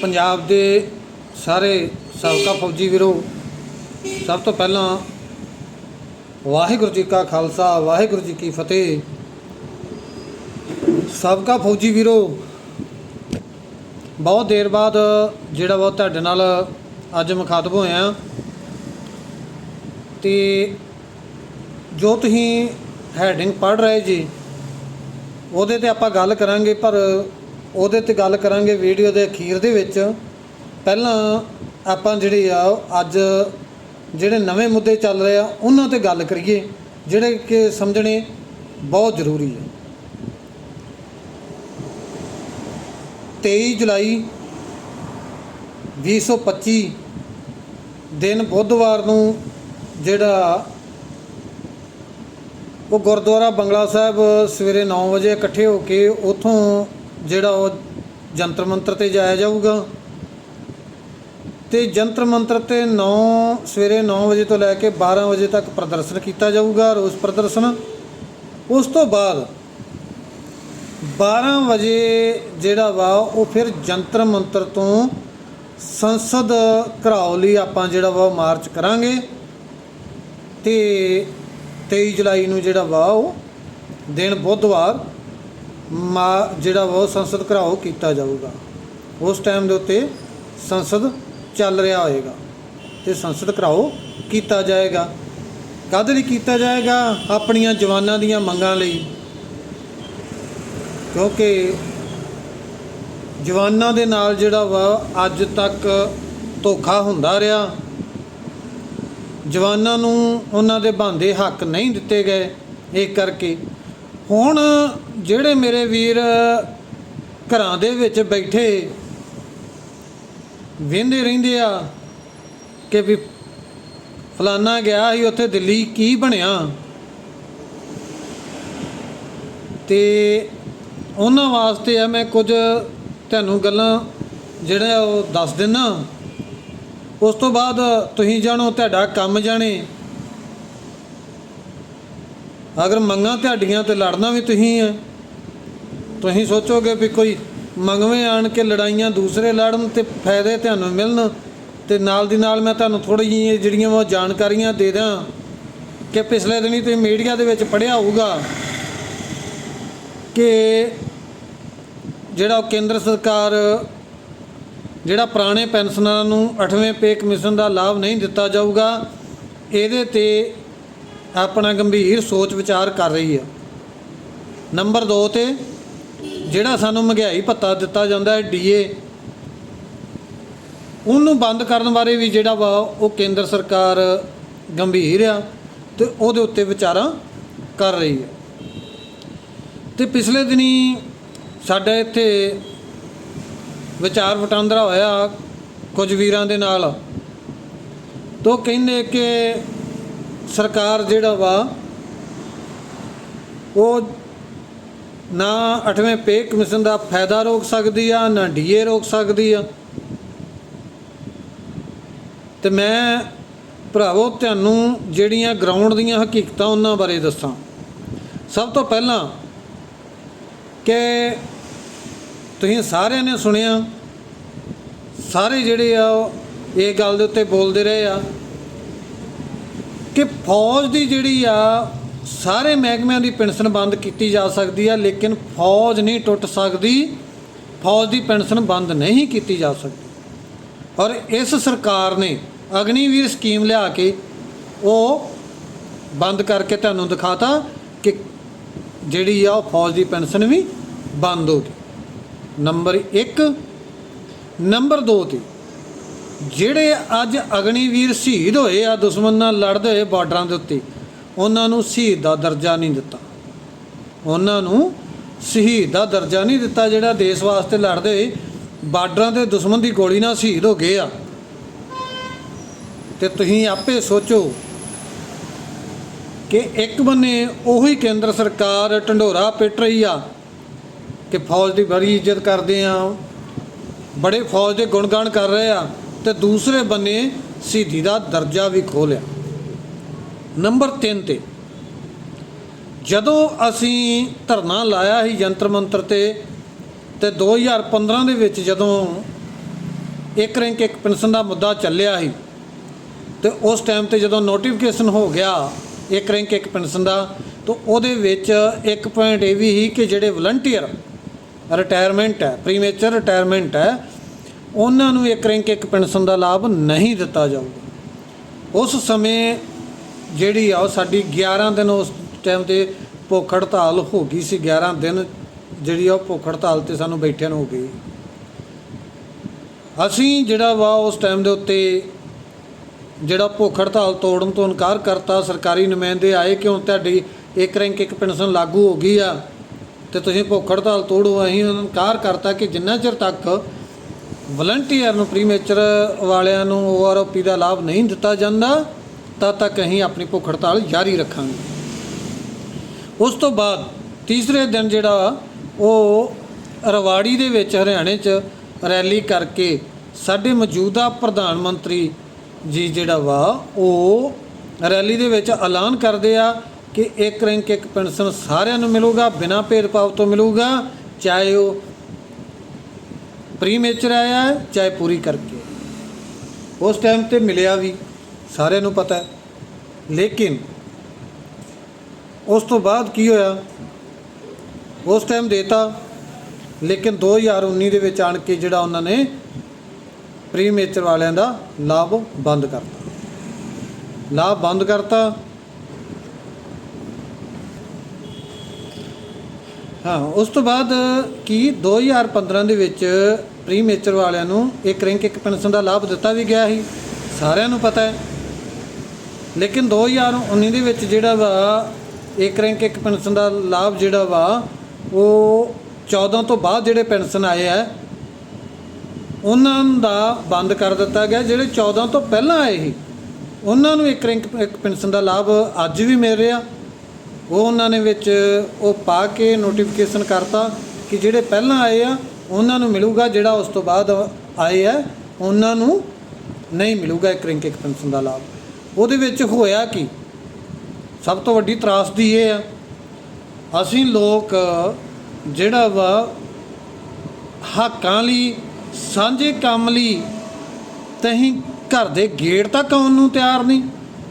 ਪੰਜਾਬ ਦੇ ਸਾਰੇ ਸਾਬਕਾ ਫੌਜੀ ਵੀਰੋ, ਸਭ ਤੋਂ ਪਹਿਲਾਂ ਵਾਹਿਗੁਰੂ ਜੀ ਕਾ ਖਾਲਸਾ, ਵਾਹਿਗੁਰੂ ਜੀ ਕੀ ਫਤਿਹ। ਸਾਬਕਾ ਫੌਜੀ ਵੀਰੋ, ਬਹੁਤ ਦੇਰ ਬਾਅਦ ਜਿਹੜਾ ਵਾ ਤੁਹਾਡੇ ਨਾਲ ਅੱਜ ਮੁਖਾਤਬ ਹੋਇਆ ਤੇ ਜੋ ਤੁਸੀਂ ਹੈਡਿੰਗ ਪੜ੍ਹ ਰਹੇ ਜੀ, ਉਹਦੇ ਤੇ ਆਪਾਂ ਗੱਲ ਕਰਾਂਗੇ, ਪਰ ਉਹਦੇ ਤੇ ਗੱਲ ਕਰਾਂਗੇ ਵੀਡੀਓ ਦੇ ਅਖੀਰ ਦੇ ਵਿੱਚ। ਪਹਿਲਾਂ ਆਪਾਂ ਜਿਹੜੇ ਆ, ਅੱਜ ਜਿਹੜੇ ਨਵੇਂ ਮੁੱਦੇ ਚੱਲ ਰਹੇ ਆ, ਉਹਨਾਂ ਤੇ ਗੱਲ ਕਰੀਏ, ਜਿਹੜੇ ਕਿ ਸਮਝਣੇ ਬਹੁਤ ਜ਼ਰੂਰੀ ਹੈ 23 ਜੁਲਾਈ 2025 ਦਿਨ ਬੁੱਧਵਾਰ ਨੂੰ ਜਿਹੜਾ ਉਹ ਗੁਰਦੁਆਰਾ ਬੰਗਲਾ ਸਾਹਿਬ ਸਵੇਰੇ 9 ਵਜੇ ਇਕੱਠੇ ਹੋ ਕੇ ਉਥੋਂ ਜਿਹੜਾ ਉਹ ਜੰਤਰ ਮੰਤਰ ਤੇ ਜਾਇਆ ਜਾਊਗਾ। ਤੇ ਜੰਤਰ ਮੰਤਰ ਤੇ 9 ਸਵੇਰੇ 9 ਵਜੇ ਤੋਂ ਲੈ ਕੇ 12 ਵਜੇ ਤੱਕ ਪ੍ਰਦਰਸ਼ਨ ਕੀਤਾ ਜਾਊਗਾ, ਰੋਸ ਪ੍ਰਦਰਸ਼ਨ। ਉਸ ਤੋਂ ਬਾਅਦ 12 ਵਜੇ ਜਿਹੜਾ ਵਾ, ਉਹ ਫਿਰ ਜੰਤਰ ਮੰਤਰ ਤੋਂ ਸੰਸਦ ਘਰਾਓ ਲਈ ਆਪਾਂ ਜਿਹੜਾ ਵਾ ਮਾਰਚ ਕਰਾਂਗੇ। ਤੇ 23 ਜੁਲਾਈ ਨੂੰ ਜਿਹੜਾ ਵਾ, ਉਹ ਦਿਨ ਬੁੱਧਵਾਰ ਮਾ ਜਿਹੜਾ ਵਾ ਉਹ ਸੰਸਦ ਘਰਾਓ ਕੀਤਾ ਜਾਊਗਾ, ਉਸ ਟਾਈਮ ਦੇ ਉੱਤੇ ਸੰਸਦ ਚੱਲ ਰਿਹਾ ਹੋਏਗਾ ਤੇ ਸੰਸਦ ਘਰਾਓ ਕੀਤਾ ਜਾਏਗਾ। ਕਦ ਲਈ ਕੀਤਾ ਜਾਏਗਾ? ਆਪਣੀਆਂ ਜਵਾਨਾਂ ਦੀਆਂ ਮੰਗਾਂ ਲਈ। ਕਿਉਂਕਿ ਜਵਾਨਾਂ ਦੇ ਨਾਲ ਜਿਹੜਾ ਵਾ ਅੱਜ ਤੱਕ ਧੋਖਾ ਹੁੰਦਾ ਰਿਹਾ। ਜਵਾਨਾਂ ਨੂੰ ਉਹਨਾਂ ਦੇ ਬੰਦੇ ਹੱਕ ਨਹੀਂ ਦਿੱਤੇ ਗਏ। ਇਹ ਕਰਕੇ ਹੁਣ ਜਿਹੜੇ ਮੇਰੇ ਵੀਰ ਘਰਾਂ ਦੇ ਵਿੱਚ ਬੈਠੇ ਵੇਂਦੇ ਰਹਿੰਦੇ ਆ ਕਿ ਵੀ ਫਲਾਨਾ ਗਿਆ ਸੀ, ਉੱਥੇ ਦਿੱਲੀ ਕੀ ਬਣਿਆ? ਤੇ ਉਹਨਾਂ ਵਾਸਤੇ ਆ ਮੈਂ ਕੁਝ ਤੁਹਾਨੂੰ ਗੱਲਾਂ ਜਿਹੜਾ ਉਹ ਦੱਸ ਦਿੰਨਾ। ਉਸ ਤੋਂ ਬਾਅਦ ਤੁਸੀਂ ਜਾਣੋ ਤੁਹਾਡਾ ਕੰਮ ਜਾਣੇ। ਅਗਰ ਮੰਗਾਂ ਤੁਹਾਡੀਆਂ ਤੇ ਲੜਨਾ ਵੀ ਤੁਸੀਂ ਹੈ ਤੁਸੀਂ ਸੋਚੋਗੇ ਵੀ ਕੋਈ ਮੰਗਵੇਂ ਆਣ ਕੇ ਲੜਾਈਆਂ ਦੂਸਰੇ ਲੜਨ ਤੇ ਫਾਇਦੇ ਤੁਹਾਨੂੰ ਮਿਲਣ ਤੇ ਨਾਲ ਦੀ ਨਾਲ ਮੈਂ ਤੁਹਾਨੂੰ ਥੋੜੀ ਜਿਹੀ ਜਿਹੜੀਆਂ ਉਹ ਜਾਣਕਾਰੀਆਂ ਦੇ ਦਾਂ ਕਿ ਪਿਛਲੇ ਦਿਨੀ ਤੁਸੀਂ ਮੀਡੀਆ ਦੇ ਵਿੱਚ ਪੜ੍ਹਿਆ ਹੋਊਗਾ ਕਿ ਜਿਹੜਾ ਉਹ ਕੇਂਦਰ ਸਰਕਾਰ ਜਿਹੜਾ ਪੁਰਾਣੇ ਪੈਨਸ਼ਨਰਾਂ ਨੂੰ 8ਵੇਂ ਪੇ ਕਮਿਸ਼ਨ ਦਾ ਲਾਭ ਨਹੀਂ ਦਿੱਤਾ ਜਾਊਗਾ, ਇਹਦੇ ਤੇ ਆਪਣਾ ਗੰਭੀਰ ਸੋਚ ਵਿਚਾਰ ਕਰ ਰਹੀ ਹੈ। ਨੰਬਰ 2 ਤੇ ਜਿਹੜਾ ਸਾਨੂੰ ਮਹਿੰਗਾਈ ਭੱਤਾ ਦਿੱਤਾ ਜਾਂਦਾ ਹੈ ਡੀਏ ਉਹਨੂੰ ਬੰਦ ਕਰਨ ਬਾਰੇ ਵੀ ਜਿਹੜਾ ਵਾ ਉਹ ਕੇਂਦਰ ਸਰਕਾਰ ਗੰਭੀਰ ਆ ਤੇ ਉਹਦੇ ਉੱਤੇ ਵਿਚਾਰਾਂ ਕਰ ਰਹੀ ਹੈ। ਤੇ ਪਿਛਲੇ ਦਿਨੀ ਸਾਡੇ ਇੱਥੇ ਵਿਚਾਰ ਵਟਾਂਦਰਾ ਹੋਇਆ ਕੁਝ ਵੀਰਾਂ ਦੇ ਨਾਲ। ਤੋ ਕਹਿੰਦੇ ਕਿ ਸਰਕਾਰ ਜਿਹੜਾ ਵਾ, ਉਹ ਨਾ 8ਵੇਂ ਪੇ ਕਮਿਸ਼ਨ ਦਾ ਫਾਇਦਾ ਰੋਕ ਸਕਦੀ ਆ, ਨਾ ਡੀਏ ਰੋਕ ਸਕਦੀ ਆ। ਤੇ ਮੈਂ ਭਰਾਵੋ, ਤੁਹਾਨੂੰ ਜਿਹੜੀਆਂ ਗਰਾਊਂਡ ਦੀਆਂ ਹਕੀਕਤਾਂ ਉਹਨਾਂ ਬਾਰੇ ਦੱਸਾਂ। ਸਭ ਤੋਂ ਪਹਿਲਾਂ ਕਿ ਤੁਸੀਂ ਸਾਰਿਆਂ ਨੇ ਸੁਣਿਆ, ਸਾਰੇ ਜਿਹੜੇ ਆ, ਉਹ ਇਹ ਗੱਲ ਦੇ ਉੱਤੇ ਬੋਲਦੇ ਰਹੇ ਆ। ਕਿ ਫੌਜ ਦੀ ਜਿਹੜੀ ਆ, ਸਾਰੇ ਮਹਿਕਮਿਆਂ ਦੀ ਪੈਨਸ਼ਨ ਬੰਦ ਕੀਤੀ ਜਾ ਸਕਦੀ ਆ, ਲੇਕਿਨ ਫੌਜ ਨਹੀਂ ਟੁੱਟ ਸਕਦੀ, ਫੌਜ ਦੀ ਪੈਨਸ਼ਨ ਬੰਦ ਨਹੀਂ ਕੀਤੀ ਜਾ ਸਕਦੀ। ਔਰ ਇਸ ਸਰਕਾਰ ਨੇ ਅਗਨੀਵੀਰ ਸਕੀਮ ਲਿਆ ਕੇ ਉਹ ਬੰਦ ਕਰਕੇ ਤੁਹਾਨੂੰ ਦਿਖਾਤਾ ਕਿ ਜਿਹੜੀ ਆ, ਉਹ ਫੌਜ ਦੀ ਪੈਨਸ਼ਨ ਵੀ ਬੰਦ ਹੋ ਗਈ। ਨੰਬਰ 1 ਨੰਬਰ 2 ਤੇ ਜਿਹੜੇ ਅੱਜ ਅਗਨੀਵੀਰ ਸ਼ਹੀਦ ਹੋਏ ਆ, ਦੁਸ਼ਮਣ ਨਾਲ ਲੜਦੇ ਹੋਏ ਬਾਰਡਰਾਂ ਦੇ ਉੱਤੇ, ਉਹਨਾਂ ਨੂੰ ਸ਼ਹੀਦ ਦਾ ਦਰਜਾ ਨਹੀਂ ਦਿੱਤਾ। ਉਹਨਾਂ ਨੂੰ ਸ਼ਹੀਦ ਦਾ ਦਰਜਾ ਨਹੀਂ ਦਿੱਤਾ ਜਿਹੜਾ ਦੇਸ਼ ਵਾਸਤੇ ਲੜਦੇ ਹੋਏ ਬਾਰਡਰਾਂ ਤੇ ਦੁਸ਼ਮਣ ਦੀ ਗੋਲੀ ਨਾਲ ਸ਼ਹੀਦ ਹੋ ਗਏ ਆ। ਤੇ ਤੁਸੀਂ ਆਪੇ ਸੋਚੋ ਕਿ ਇੱਕ ਬੰਨੇ ਉਹੀ ਕੇਂਦਰ ਸਰਕਾਰ ਢੰਡੋਰਾ ਪਿੱਟ ਰਹੀ ਆ ਕਿ ਫੌਜ ਦੀ ਬੜੀ ਇੱਜ਼ਤ ਕਰਦੇ ਆ, ਬੜੇ ਫੌਜ ਦੇ ਗੁਣਗਾਨ ਕਰ ਰਹੇ ਆ। ਤੇ ਦੂਸਰੇ ਬੰਨੇ ਸ਼ਹੀਦੀ ਦਾ ਦਰਜਾ ਵੀ ਖੋਹ ਨੰਬਰ 3 ਤੇ, ਜਦੋਂ ਅਸੀਂ ਧਰਨਾ ਲਾਇਆ ਸੀ ਯੰਤਰ ਮੰਤਰ ਤੇ ਤੇ 2015 ਦੇ ਵਿੱਚ ਜਦੋਂ ਇੱਕ ਰੈਂਕ ਇੱਕ ਪੈਨਸ਼ਨ ਦਾ ਮੁੱਦਾ ਚੱਲਿਆ ਸੀ, ਤੇ ਉਸ ਟਾਈਮ ਤੇ ਜਦੋਂ ਨੋਟੀਫਿਕੇਸ਼ਨ ਹੋ ਗਿਆ ਇੱਕ ਰੈਂਕ ਇੱਕ ਪੈਨਸ਼ਨ ਦਾ, ਤਾਂ ਉਹਦੇ ਵਿੱਚ ਇੱਕ ਪੁਆਇੰਟ ਇਹ ਵੀ ਸੀ ਕਿ ਜਿਹੜੇ ਵਲੰਟੀਅਰ ਰਿਟਾਇਰਮੈਂਟ ਹੈ ਪ੍ਰੀਮੇਚਰ ਰਿਟਾਇਰਮੈਂਟ ਹੈ ਉਹਨਾਂ ਨੂੰ ਇੱਕ ਰੈਂਕ ਇੱਕ ਪੈਨਸ਼ਨ ਦਾ ਲਾਭ ਨਹੀਂ ਦਿੱਤਾ ਜਾਊਗਾ। ਉਸ ਸਮੇਂ ਜਿਹੜੀ ਆ, ਉਹ ਸਾਡੀ 11 ਦਿਨ ਉਸ ਟਾਈਮ ਤੇ ਭੁੱਖ ਹੜਤਾਲ ਹੋ ਗਈ ਸੀ। 11 ਦਿਨ ਜਿਹੜੀ ਆ, ਉਹ ਭੁੱਖ ਹੜਤਾਲ ਤੇ ਸਾਨੂੰ ਬੈਠਿਆਂ ਨੂੰ ਹੋ ਗਈ। ਅਸੀਂ ਜਿਹੜਾ ਵਾ, ਉਸ ਟਾਈਮ ਦੇ ਉੱਤੇ ਜਿਹੜਾ ਭੁੱਖ ਹੜਤਾਲ ਤੋੜਨ ਤੋਂ ਇਨਕਾਰ ਕਰਤਾ, ਸਰਕਾਰੀ ਨੁਮਾਇੰਦੇ ਆਏ ਕਿ ਹੁਣ ਤੁਹਾਡੀ ਇੱਕ ਰੈਂਕ ਇੱਕ ਪੈਨਸ਼ਨ ਲਾਗੂ ਹੋ ਗਈ ਆ ਤੇ ਤੁਸੀਂ ਭੁੱਖ ਹੜਤਾਲ ਤੋੜੋ, ਅਸੀਂ ਇਨਕਾਰ ਕਰਤਾ ਕਿ ਜਿੰਨਾ ਚਿਰ ਤੱਕ ਵਲੰਟੀਅਰ ਨੂੰ ਪ੍ਰੀਮੇਚਰ ਵਾਲਿਆਂ ਨੂੰ ਓਆਰਓਪੀ ਦਾ ਲਾਭ ਨਹੀਂ ਦਿੱਤਾ ਜਾਂਦਾ ਤਦ ਤੱਕ ਅਸੀਂ ਆਪਣੀ ਭੁੱਖ ਹੜਤਾਲ ਜਾਰੀ ਰੱਖਾਂਗੇ। ਉਸ ਤੋਂ ਬਾਅਦ ਤੀਸਰੇ ਦਿਨ ਜਿਹੜਾ ਉਹ ਰਵਾੜੀ ਦੇ ਵਿੱਚ ਹਰਿਆਣੇ 'ਚ ਰੈਲੀ ਕਰਕੇ ਸਾਡੇ ਮੌਜੂਦਾ ਪ੍ਰਧਾਨ ਮੰਤਰੀ ਜੀ ਜਿਹੜਾ ਵਾ, ਉਹ ਰੈਲੀ ਦੇ ਵਿੱਚ ਐਲਾਨ ਕਰਦੇ ਆ ਕਿ ਇੱਕ ਰੈਂਕ ਇੱਕ ਪੈਨਸ਼ਨ ਸਾਰਿਆਂ ਨੂੰ ਮਿਲੂਗਾ, ਬਿਨਾਂ ਭੇਦਭਾਵ ਤੋਂ ਮਿਲੂਗਾ, ਚਾਹੇ ਉਹ ਪ੍ਰੀਮੇਚਰ ਆਇਆ ਹੈ, ਚਾਹੇ ਪੂਰੀ ਕਰਕੇ। ਉਸ ਟਾਈਮ ਤੇ ਮਿਲਿਆ ਵੀ ਸਾਰਿਆਂ ਨੂੰ ਪਤਾ ਲੇਕਿਨ ਉਸ ਤੋਂ ਬਾਅਦ ਕੀ ਹੋਇਆ? ਉਸ ਟਾਈਮ ਦੇਤਾ ਲੇਕਿਨ 2019 ਦੇ ਵਿੱਚ ਆਣ ਕੇ ਜਿਹੜਾ ਉਹਨਾਂ ਨੇ ਪ੍ਰੀਮੇਚਰ ਵਾਲਿਆਂ ਦਾ ਲਾਭ ਬੰਦ ਕਰਤਾ। ਲਾਭ ਬੰਦ ਕਰਤਾ ਹਾਂ, ਉਸ ਤੋਂ ਬਾਅਦ ਕੀ 2015 ਦੇ ਵਿੱਚ ਪ੍ਰੀਮੇਚਰ ਵਾਲਿਆਂ ਨੂੰ ਇੱਕ ਰਿੰਕ ਇੱਕ ਪੈਨਸ਼ਨ ਦਾ ਲਾਭ ਦਿੱਤਾ ਵੀ ਗਿਆ ਸੀ? ਸਾਰਿਆਂ ਨੂੰ ਪਤਾ ਹੈ। ਲੇਕਿਨ 2019 ਦੇ ਵਿੱਚ ਜਿਹੜਾ ਵਾ ਇੱਕ ਰਿੰਕ ਇੱਕ ਪੈਨਸ਼ਨ ਦਾ ਲਾਭ ਜਿਹੜਾ ਵਾ, ਉਹ 14 ਤੋਂ ਬਾਅਦ ਜਿਹੜੇ ਪੈਨਸ਼ਨ ਆਏ ਆ, ਉਹਨਾਂ ਦਾ ਬੰਦ ਕਰ ਦਿੱਤਾ ਗਿਆ, ਜਿਹੜੇ 14 ਤੋਂ ਪਹਿਲਾਂ ਆਏ ਸੀ। ਉਹਨਾਂ ਨੂੰ ਇੱਕ ਰਿੰਕ ਇੱਕ ਪੈਨਸ਼ਨ ਦਾ ਲਾਭ ਅੱਜ ਵੀ ਮਿਲ ਰਿਹਾ। ਉਹ ਉਹਨਾਂ ਨੇ ਵਿੱਚ ਉਹ ਪਾ ਕੇ ਨੋਟੀਫਿਕੇਸ਼ਨ ਕਰਤਾ ਕਿ ਜਿਹੜੇ ਪਹਿਲਾਂ ਆਏ ਆ, ਉਹਨਾਂ ਨੂੰ ਮਿਲੂਗਾ, ਜਿਹੜਾ ਉਸ ਤੋਂ ਬਾਅਦ ਆਏ ਆ, ਉਹਨਾਂ ਨੂੰ ਨਹੀਂ ਮਿਲੂਗਾ ਇੱਕ ਰਿੰਕ ਇੱਕ ਪੈਨਸ਼ਨ ਦਾ ਲਾਭ। ਉਹਦੇ ਵਿੱਚ ਹੋਇਆ ਕੀ? ਸਭ ਤੋਂ ਵੱਡੀ ਤਰਾਸਦੀ ਇਹ ਆ, ਅਸੀਂ ਲੋਕ ਜਿਹੜਾ ਵਾ ਹੱਕਾਂ ਲਈ, ਸਾਂਝੇ ਕੰਮ ਲਈ ਤੇ ਅਸੀਂ ਘਰ ਦੇ ਗੇਟ ਤੱਕ ਆਉਣ ਨੂੰ ਤਿਆਰ ਨਹੀਂ।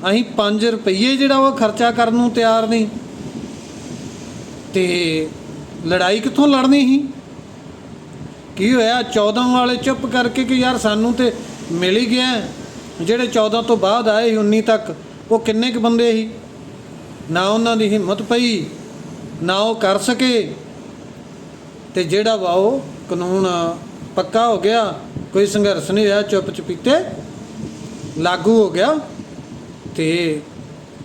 ਅਸੀਂ 5 ਰੁਪਏ ਜਿਹੜਾ ਉਹ ਖਰਚਾ ਕਰਨ ਨੂੰ ਤਿਆਰ ਨਹੀਂ। ਤੇ ਲੜਾਈ ਕਿੱਥੋਂ ਲੜਨੀ ਸੀ? ਕੀ ਹੋਇਆ? 14 ਵਾਲੇ ਚੁੱਪ ਕਰਕੇ ਕਿ ਯਾਰ ਸਾਨੂੰ ਤੇ ਮਿਲ ਹੀ ਗਿਆ। ਜਿਹੜੇ 14 ਤੋਂ ਬਾਅਦ ਆਏ ਸੀ 19 ਤੱਕ, ਉਹ ਕਿੰਨੇ ਕੁ ਬੰਦੇ ਸੀ? ਨਾ ਉਹਨਾਂ ਦੀ ਹਿੰਮਤ ਪਈ, ਨਾ ਉਹ ਕਰ ਸਕੇ। ਤੇ ਜਿਹੜਾ ਵਾ ਉਹ ਕਾਨੂੰਨ ਪੱਕਾ ਹੋ ਗਿਆ, ਕੋਈ ਸੰਘਰਸ਼ ਨਹੀਂ ਹੋਇਆ ਚੁੱਪ ਚਪੀਤੇ ਲਾਗੂ ਹੋ ਗਿਆ ਤੇ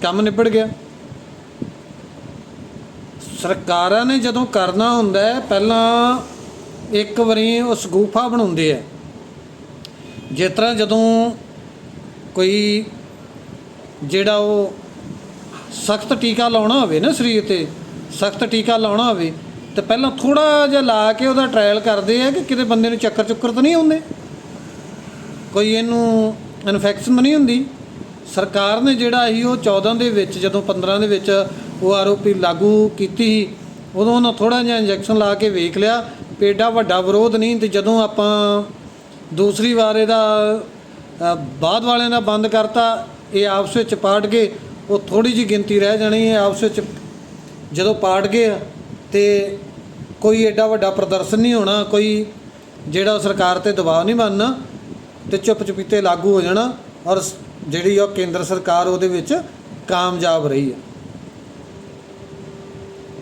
ਕੰਮ ਨਿਬੜ ਗਿਆ। ਸਰਕਾਰਾਂ ਨੇ ਜਦੋਂ ਕਰਨਾ ਹੁੰਦਾ ਹੈ, ਪਹਿਲਾਂ ਇੱਕ ਵਾਰੀ ਉਹ ਸਗੂਫਾ ਬਣਾਉਂਦੇ ਆ। ਜਿਸ ਤਰ੍ਹਾਂ ਜਦੋਂ ਕੋਈ ਜਿਹੜਾ ਉਹ ਸਖਤ ਟੀਕਾ ਲਾਉਣਾ ਹੋਵੇ ਨਾ ਸਰੀਰ ਤੇ, ਸਖਤ ਟੀਕਾ ਲਾਉਣਾ ਹੋਵੇ, ਤੇ ਪਹਿਲਾਂ ਥੋੜਾ ਜਿਹਾ ਲਾ ਕੇ ਉਹਦਾ ਟ੍ਰਾਇਲ ਕਰਦੇ ਆ ਕਿ ਕਿਤੇ ਬੰਦੇ ਨੂੰ ਚੱਕਰ ਚੁੱਕਰ ਤਾਂ ਨਹੀਂ ਆਉਂਦੇ। ਕੋਈ ਇਹਨੂੰ ਇਨਫੈਕਸ਼ਨ ਨਹੀਂ ਹੁੰਦੀ। ਸਰਕਾਰ ਨੇ ਜਿਹੜਾ ਸੀ ਉਹ 14 ਦੇ ਵਿੱਚ, ਜਦੋਂ 15 ਦੇ ਵਿੱਚ ਉਹ ਆਰਓਪੀ ਲਾਗੂ ਕੀਤੀ ਸੀ। ਉਦੋਂ ਉਹਨਾਂ ਥੋੜਾ ਜਿਹਾ ਇੰਜੈਕਸ਼ਨ ਲਾ ਕੇ ਵੇਖ ਲਿਆ ਪੇਡਾ ਵੱਡਾ ਵਿਰੋਧ ਨਹੀਂ ਤੇ ਜਦੋਂ ਆਪਾਂ ਦੂਸਰੀ ਵਾਰ ਇਹਦਾ ਬਾਅਦ ਵਾਲਿਆਂ ਦਾ ਬੰਦ ਕਰਤਾ, ਇਹ ਆਪਸ ਵਿੱਚ ਪਾੜ ਗਏ, ਉਹ ਥੋੜੀ ਜੀ ਗਿਣਤੀ ਰਹਿ ਜਾਣੀ ਹੈ, ਆਪਸ ਵਿੱਚ ਜਦੋਂ ਪਾੜ ਗਏ ਤੇ ਕੋਈ ਐਡਾ ਵੱਡਾ ਪ੍ਰਦਰਸ਼ਨ ਨਹੀਂ ਹੋਣਾ, ਕੋਈ ਜਿਹੜਾ ਸਰਕਾਰ ਤੇ ਦਬਾਅ ਨਹੀਂ ਬਣਨਾ ਤੇ ਚੁੱਪ ਚੁਪੀਤੇ ਲਾਗੂ ਹੋ ਜਾਣਾ ਔਰ ਸ- ਜਿਹੜੀ ਉਹ ਕੇਂਦਰ ਸਰਕਾਰ ਉਹਦੇ ਵਿੱਚ ਕਾਮਯਾਬ ਰਹੀ ਹੈ।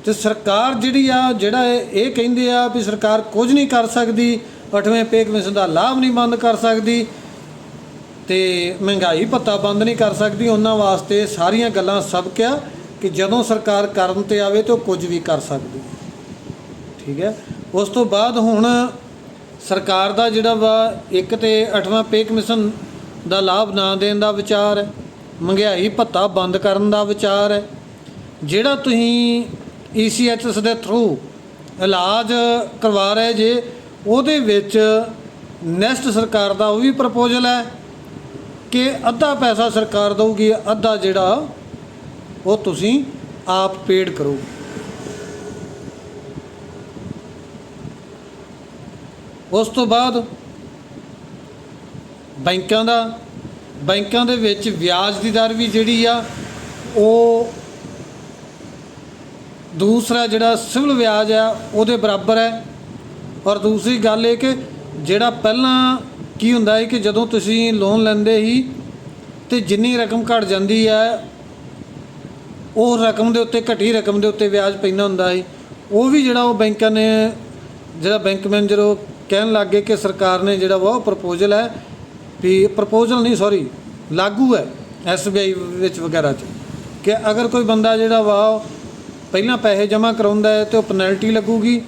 ਤੇ ਸਰਕਾਰ ਜਿਹੜੀ ਆ, ਜਿਹੜਾ ਇਹ ਕਹਿੰਦੇ ਆ ਵੀ ਸਰਕਾਰ ਕੁਝ ਨਹੀਂ ਕਰ ਸਕਦੀ, ਅੱਠਵੇਂ ਪੇ ਕਮਿਸ਼ਨ ਦਾ ਲਾਭ ਨਹੀਂ ਬੰਦ ਕਰ ਸਕਦੀ ਤੇ ਮਹਿੰਗਾਈ ਭੱਤਾ ਬੰਦ ਨਹੀਂ ਕਰ ਸਕਦੀ, ਉਹਨਾਂ ਵਾਸਤੇ ਸਾਰੀਆਂ ਗੱਲਾਂ ਸਬਕ ਆ ਕਿ ਜਦੋਂ ਸਰਕਾਰ ਕਰਨ ਤੇ ਆਵੇ ਤਾਂ ਉਹ ਕੁਝ ਵੀ ਕਰ ਸਕਦੀ। ਠੀਕ ਹੈ? ਉਸ ਤੋਂ ਬਾਅਦ ਹੁਣ ਸਰਕਾਰ ਦਾ ਜਿਹੜਾ ਵਾ, ਇੱਕ ਤੇ 8ਵਾਂ ਪੇ ਕਮਿਸ਼ਨ ਦਾ ਲਾਭ ਨਾ ਦੇਣ ਦਾ ਵਿਚਾਰ ਹੈ, ਮਹਿੰਗਾਈ ਭੱਤਾ ਬੰਦ ਕਰਨ ਦਾ ਵਿਚਾਰ ਹੈ। ਜਿਹੜਾ ਤੁਸੀਂ ECHS ਦੇ ਥਰੂ ਇਲਾਜ ਕਰਵਾ ਰਹੇ ਜੇ, ਉਹਦੇ ਵਿੱਚ ਨੈਕਸਟ ਸਰਕਾਰ ਦਾ ਉਹ ਵੀ ਪ੍ਰਪੋਜ਼ਲ ਹੈ ਕਿ ਅੱਧਾ ਪੈਸਾ ਸਰਕਾਰ ਦਊਗੀ, ਅੱਧਾ ਜਿਹੜਾ ਉਹ ਤੁਸੀਂ ਆਪ ਪੇਡ ਕਰੋ। ਉਸ ਤੋਂ ਬਾਅਦ ਬੈਂਕਾਂ ਦਾ, ਬੈਂਕਾਂ ਦੇ ਵਿੱਚ ਵਿਆਜ ਦੀ ਦਰ ਵੀ ਜਿਹੜੀ ਆ, ਉਹ ਦੂਸਰਾ ਜਿਹੜਾ ਸਿਵਲ ਵਿਆਜ ਆ, ਉਹਦੇ ਬਰਾਬਰ ਹੈ। ਔਰ ਦੂਸਰੀ ਗੱਲ ਇਹ ਕਿ ਜਿਹੜਾ ਪਹਿਲਾਂ ਕੀ ਹੁੰਦਾ ਹੈ ਕਿ ਜਦੋਂ ਤੁਸੀਂ ਲੋਨ ਲੈਂਦੇ ਹੀ ਤੇ ਜਿੰਨੀ ਰਕਮ ਘਟ ਜਾਂਦੀ ਹੈ ਉਹ ਰਕਮ ਦੇ ਉੱਤੇ, ਘਟੀ ਰਕਮ ਦੇ ਉੱਤੇ ਵਿਆਜ ਪੈਂਦਾ ਹੁੰਦਾ ਹੈ ਉਹ ਵੀ ਜਿਹੜਾ ਉਹ ਬੈਂਕਾਂ ਨੇ, ਜਿਹੜਾ ਬੈਂਕ ਮੈਨੇਜਰ ਉਹ ਕਹਿਣ ਲੱਗ ਗਏ ਕਿ ਸਰਕਾਰ ਨੇ ਜਿਹੜਾ ਵਾ ਉਹ ਪ੍ਰਪੋਜ਼ਲ ਹੈ ਵੀ ਪ੍ਰਪੋਜ਼ਲ ਨਹੀਂ ਸੌਰੀ ਲਾਗੂ ਹੈ ਐਸਬੀਆਈ ਵਿੱਚ ਵਗੈਰਾ 'ਚ। ਕਿ ਅਗਰ ਕੋਈ ਬੰਦਾ ਜਿਹੜਾ ਵਾ ਪਹਿਲਾਂ ਪੈਸੇ ਜਮ੍ਹਾਂ ਕਰਾਉਂਦਾ ਹੈ ਤੇ ਉਹ ਪੈਨਲਟੀ ਲੱਗੂਗੀ